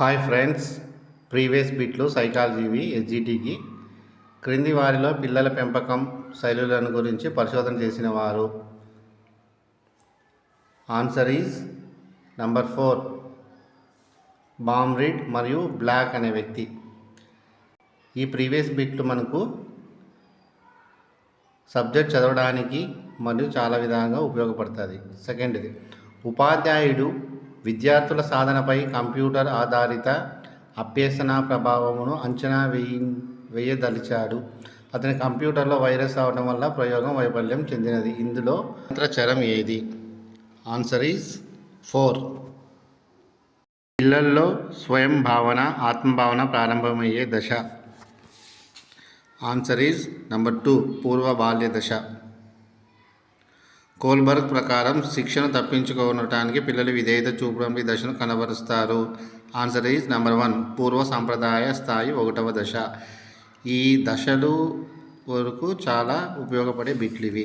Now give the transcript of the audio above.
Hi friends previous బిట్లు సైకాలజీవి ఎస్జిటికి క్రింది వారిలో పిల్లల పెంపకం శైలులను గురించి పరిశోధన చేసిన వారు. ఆన్సర్ ఈజ్ నంబర్ ఫోర్ బామ్రిడ్ మరియు బ్లాక్ అనే వ్యక్తి. ఈ ప్రీవియస్ బిట్లు మనకు సబ్జెక్ట్ చదవడానికి మరియు చాలా విధంగా ఉపయోగపడుతుంది. సెకండ్ది ఉపాధ్యాయుడు విద్యార్థుల సాధనపై కంప్యూటర్ ఆధారిత అభ్యసన ప్రభావమును అంచనా వేయి వేయదలిచాడు. అతని కంప్యూటర్లో వైరస్ అవడం వల్ల ప్రయోగం వైఫల్యం చెందినది. ఇందులో చరం ఏది? Answer is four. పిల్లల్లో స్వయం భావన ఆత్మభావన ప్రారంభమయ్యే దశ. ఆన్సర్ ఈజ్ నెంబర్ టూ పూర్వ బాల్య దశ. కోల్బర్గ్ ప్రకారం శిక్షను తప్పించుకోవటానికి పిల్లలు విధేయత చూపడం దశను కనబరుస్తారు. Answer is number one. పూర్వ సాంప్రదాయ స్థాయి ఒకటవ దశ. ఈ దశలు వరకు చాలా ఉపయోగపడే బిట్లు ఇవి